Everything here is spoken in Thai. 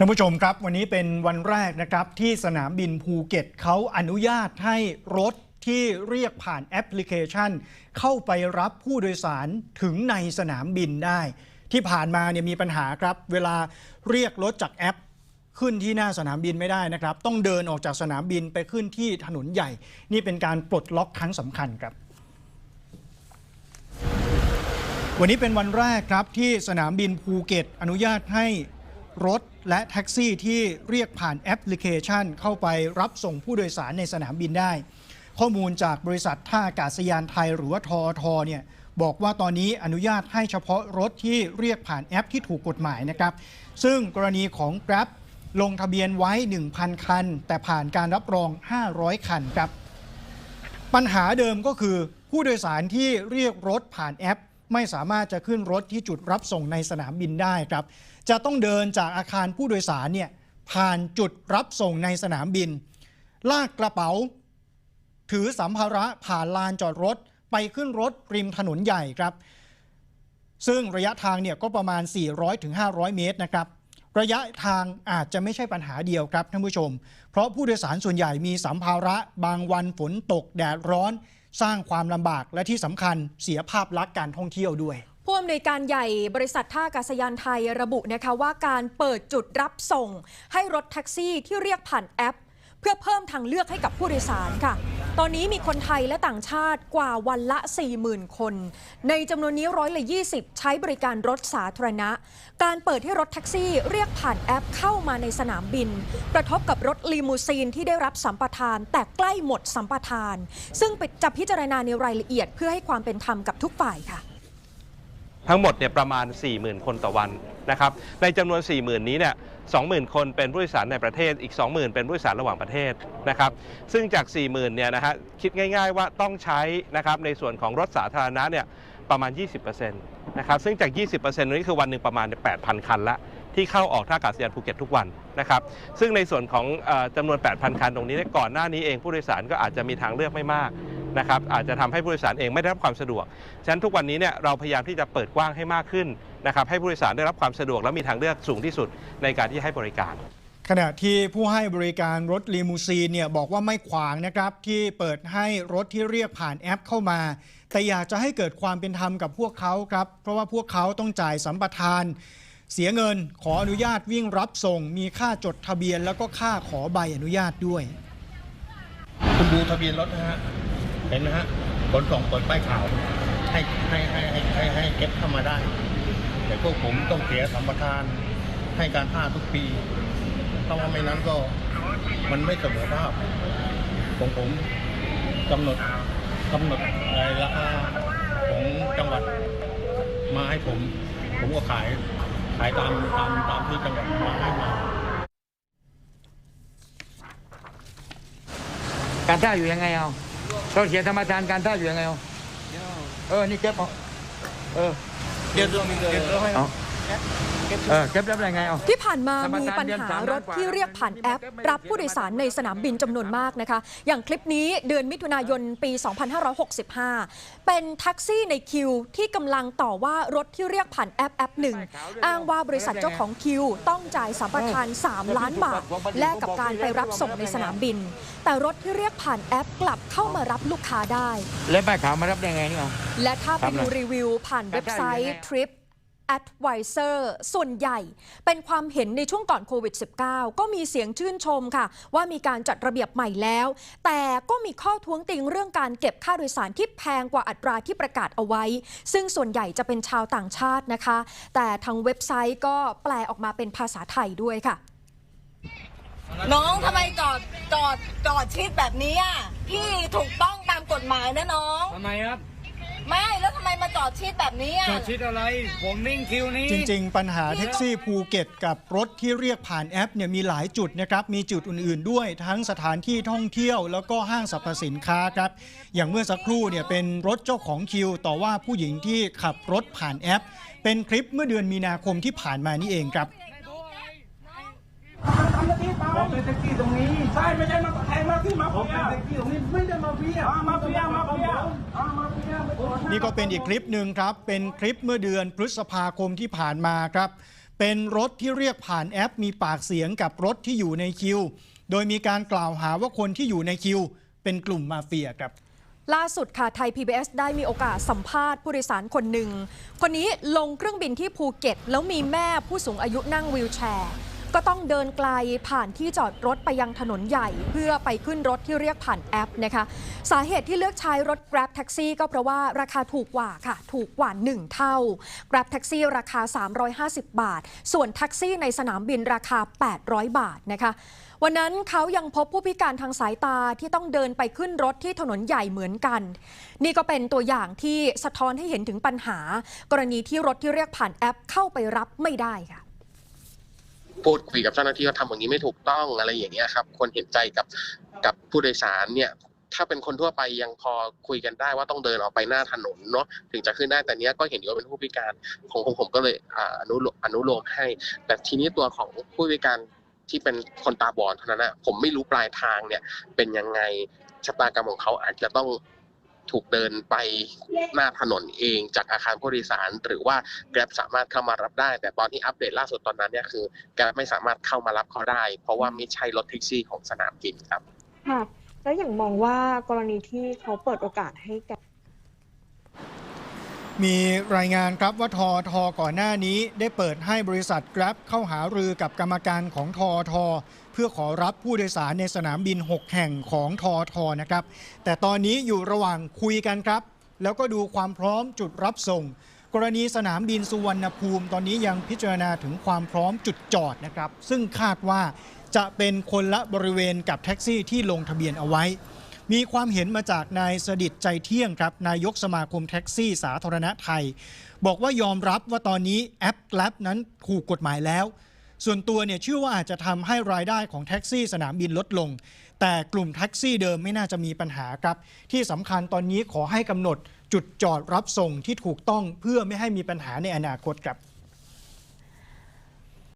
ท่านผู้ชมครับวันนี้เป็นวันแรกนะครับที่สนามบินภูเก็ตเขาอนุญาตให้รถที่เรียกผ่านแอปพลิเคชัน เข้าไปรับผู้โดยสารถึงในสนามบินได้ ที่ผ่านมาเนี่ยมีปัญหาครับ เวลาเรียกรถจากแอป ขึ้นที่หน้าสนามบินไม่ได้นะครับ ต้องเดินออกจากสนามบินไปขึ้นที่ถนนใหญ่ นี่เป็นการปลดล็อกครั้งสำคัญครับวันนี้เป็นวันแรกครับที่สนามบินภูเก็ต อนุญาตให้ รถและแท็กซี่ที่เรียกผ่านแอปพลิเคชัน เข้าไปรับส่งผู้โดยสารในสนามบินได้ ข้อมูลจากบริษัทท่าอากาศยานไทยหรือว่าทอทอเนี่ยบอกว่าตอนนี้อนุญาตให้เฉพาะรถที่เรียกผ่านแอปที่ถูกกฎหมายนะครับ ซึ่งกรณีของ Grab ลงทะเบียนไว้ 1,000 คัน แต่ผ่านการรับรอง 500 คันครับ ปัญหาเดิมก็คือผู้โดยสารที่เรียกรถผ่านแอป ไม่สามารถจะขึ้นรถที่จุดรับส่งในสนามบินได้ครับ จะต้องเดินจากอาคารผู้โดยสารเนี่ยผ่านจุดรับส่งในสนามบิน ลากกระเป๋า ถือสัมภาระผ่านลานจอดรถไปขึ้นรถริมถนนใหญ่ครับ ซึ่งระยะทางเนี่ยก็ประมาณ 400-500 เมตรนะครับระยะทางอาจจะไม่ใช่ปัญหาเดียวครับท่านผู้ชม เพราะผู้โดยสารส่วนใหญ่มีสัมภาระ บางวันฝนตกแดดร้อน สร้างความลำบากและที่สำคัญเสียภาพลักษณ์การท่องเที่ยวด้วยผู้อำนวยการใหญ่บริษัทท่าอากาศยานไทยระบุนะคะว่าการเปิดจุดรับส่ง ให้รถแท็กซี่ที่เรียกผ่านแอป เพื่อเพิ่มทางเลือกให้กับผู้โดยสารค่ะ ตอนนี้มีคนไทยและต่างชาติกว่าวันละ 40,000 คน ในจำนวนนี้ร้อยละ 20 ใช้บริการรถสาธารณะ การเปิดให้รถแท็กซี่เรียกผ่านแอปเข้ามาในสนามบิน กระทบกับรถลีมูซีนที่ได้รับสัมปทาน แต่ใกล้หมดสัมปทาน ซึ่งจะพิจารณาในรายละเอียดเพื่อให้ความเป็นธรรมกับทุกฝ่ายค่ะ ทั้งหมดเนี่ยประมาณ 40,000 คนต่อวันนะครับในจำนวน 40,000 นี้เนี่ย20,000 คนเป็นผู้โดยสารในประเทศอีก 20,000 เป็นผู้โดยสารระหว่างประเทศนะครับซึ่งจาก 40,000 เนี่ยนะฮะคิดง่ายๆว่าต้องใช้นะครับในส่วนของรถสาธารณะเนี่ยประมาณ 20%นะครับซึ่งจาก 20%นี้คือวันหนึ่งประมาณ 8,000 คันละที่เข้าออกท่าอากาศยานภูเก็ตทุกวันนะครับซึ่งในส่วนของจำนวน 8,000 คันตรงนี้ก่อนหน้านี้เองผู้โดยสารก็อาจจะมีทางเลือกไม่มาก นะครับอาจจะทำให้ผู้โดยสารเองไม่ได้รับความสะดวก ฉะนั้นทุกวันนี้เนี่ยเราพยายามที่จะเปิดกว้างให้มากขึ้นนะครับให้ผู้โดยสารได้รับความสะดวกและมีทางเลือกสูงที่สุดในการที่ให้บริการขณะที่ผู้ให้บริการรถลีมูซีนเนี่ยบอกว่าไม่ขวางนะครับ ที่เปิดให้รถที่เรียกผ่านแอปเข้ามา แต่อยากจะให้เกิดความเป็นธรรมกับพวกเขาครับ เพราะว่าพวกเขาต้องจ่ายสัมปทาน เสียเงินขออนุญาตวิ่งรับส่ง มีค่าจดทะเบียน แล้วก็ค่าขอใบอนุญาตด้วย คุณดูทะเบียนรถนะฮะ เห็นไหมฮะขนส่งเปิดป้ายขาว ให้ให้ให้ให้ให้ให้เก็บเข้ามาได้ แต่พวกผมต้องเสียสัมปทานให้การท่าทุกปีเพราะว่าไม่นั้นก็มันไม่เสมอภาพของผมกำหนดกำหนดราคาของจังหวัดมาให้ผม ผมก็ขายขายตามตามตามที่จังหวัดมาให้มาการท่าอยู่ยังไงเอา เราเขียนธรรมทานการท่าอยู่ยังไงเอาเออ นี่เก็บเอาเออ เก็บตัวมีเก็บตัวให้เอา เออเก็บแล้วยังไงเอา ที่ผ่านมาธรรมมีทานปัญเดือนหาสามรล้าถนกว่าที่เรียกผ่านแอปไม่รับผู้โดยสารในสนามบินจำนวนมากนะคะ อย่างคลิปนี้เดือนมิถุนายนปี 2565 เป็นแท็กซี่ในคิวที่กำลังต่อว่ารถที่เรียกผ่านแอปแอปหนึ่งอ้างว่าบริษัทเจ้าของคิว ต้องจ่ายสัมปทาน 3 ล้านบาท แลกกับการไปรับส่งในสนามบิน แต่รถที่เรียกผ่านแอปกลับเข้ามารับลูกค้าได้ แล้วป้ายขาวมารับได้ไงนี่เอาและถ้าไปครับดูรีวิวผ่านเว็บไซต์ Trip Advisor ส่วนใหญ่ เป็นความเห็นในช่วงก่อนโควิด -19 ก็มีเสียงชื่นชมค่ะ ว่ามีการจัดระเบียบใหม่แล้ว แต่ก็มีข้อท้วงติงเรื่องการเก็บค่าโดยสารที่แพงกว่าอัตราที่ประกาศเอาไว้ ซึ่งส่วนใหญ่จะเป็นชาวต่างชาตินะคะ แต่ทางเว็บไซต์ก็แปลออกมาเป็นภาษาไทยด้วยค่ะน้องทำไมจอดจอดจอดชิดแบบนี้อะพี่ถูกต้องตามกฎหมายนะน้องทำไมครับ ไม่แล้วทำไมมาจอดชิดแบบนี้อะ จอดชิดอะไร ผมวิ่งคิวนี้ จริง ๆ ปัญหาแท็กซี่ภูเก็ตกับรถที่เรียกผ่านแอปเนี่ยมีหลายจุดนะครับ มีจุดอื่นๆด้วยทั้งสถานที่ท่องเที่ยวแล้วก็ห้างสรรพสินค้าครับ อย่างเมื่อสักครู่เนี่ยเป็นรถเจ้าของคิว ต่อว่าผู้หญิงที่ขับรถผ่านแอป เป็นคลิปเมื่อเดือนมีนาคมที่ผ่านมานี่เองครับ ผมเป็นแท็กซี่ตรงนี้ ใช่ไม่ใช่มาแทงมาที่มาผมเป็นแท็กซี่ตรงนี้ไม่ได้มาเฟียมาเฟียมาเฟียมาเฟียนี่ก็เป็นอีกคลิปหนึ่งครับ เป็นคลิปเมื่อเดือนพฤษภาคมที่ผ่านมาครับ เป็นรถที่เรียกผ่านแอป มีปากเสียงกับรถที่อยู่ในคิว โดยมีการกล่าวหาว่าคนที่อยู่ในคิว เป็นกลุ่มมาเฟียครับล่าสุดค่ะไทย PBS ได้มีโอกาสสัมภาษณ์ผู้โดยสารคนหนึ่ง คนนี้ลงเครื่องบินที่ภูเก็ต แล้วมีแม่ผู้สูงอายุนั่งวีลแชร์ ก็ต้องเดินไกลผ่านที่จอดรถไปยังถนนใหญ่ เพื่อไปขึ้นรถที่เรียกผ่านแอปนะคะ สาเหตุที่เลือกใช้รถ Grab Taxi ก็เพราะว่าราคาถูกกว่าค่ะ ถูกกว่า 1 เท่า Grab Taxi ราคา 350 บาท ส่วนแท็กซี่ในสนามบินราคา 800 บาทนะคะวันนั้นเขายังพบผู้พิการทางสายตาที่ต้องเดินไปขึ้นรถที่ถนนใหญ่เหมือนกัน นี่ก็เป็นตัวอย่างที่สะท้อนให้เห็นถึงปัญหา กรณีที่รถที่เรียกผ่านแอปเข้าไปรับไม่ได้ค่ะ พูดคุยกับเจ้าหน้าที่ว่าทำอย่างนี้ไม่ถูกต้องอะไรอย่างเงี้ยครับคนเห็นใจกับกับผู้โดยสารเนี่ยถ้าเป็นคนทั่วไปยังพอคุยกันได้ว่าต้องเดินออกไปหน้าถนนเนาะถึงจะขึ้นได้แต่เนี้ยก็เห็นว่าเป็นผู้พิการของผมก็เลยอนุอนุโลมให้ แต่ทีนี้ตัวของผู้พิการที่เป็นคนตาบอดเท่านั้นนะผมไม่รู้ปลายทางเนี่ยเป็นยังไงชะตากรรมของเขาอาจจะต้อง ถูกเดินไปหน้าถนนเองจากอาคารผู้โดยสาร หรือว่าแกร็บสามารถเข้ามารับได้ แต่ตอนที่อัปเดตล่าสุดตอนนั้นเนี่ยคือแกร็บไม่สามารถเข้ามารับเขาได้ เพราะว่าไม่ใช่รถแท็กซี่ของสนามบินครับค่ะแล้วอย่างมองว่ากรณีที่เขาเปิดโอกาสให้แก มีรายงานครับว่าทอทอก่อนหน้านี้ได้เปิดให้บริษัท Grab เข้าหารือกับกรรมการของทอทอเพื่อขอรับผู้โดยสารในสนามบิน 6 แห่งของทอทอนะครับ แต่ตอนนี้อยู่ระหว่างคุยกันครับ แล้วก็ดูความพร้อมจุดรับส่ง กรณีสนามบินสุวรรณภูมิ ตอนนี้ยังพิจารณาถึงความพร้อมจุดจอดนะครับ ซึ่งคาดว่าจะเป็นคนละบริเวณกับแท็กซี่ที่ลงทะเบียนเอาไว้ มีความเห็นมาจากนายสดิตใจเที่ยงครับนายกสมาคมแท็กซี่สาธารณะไทย บอกว่ายอมรับว่าตอนนี้แอป Grab นั้นถูกกฎหมายแล้ว ส่วนตัวเนี่ยเชื่อว่าอาจจะทำให้รายได้ของแท็กซี่สนามบินลดลง แต่กลุ่มแท็กซี่เดิมไม่น่าจะมีปัญหาครับ ที่สำคัญตอนนี้ขอให้กำหนดจุดจอดรับส่งที่ถูกต้องเพื่อไม่ให้มีปัญหาในอนาคตครับ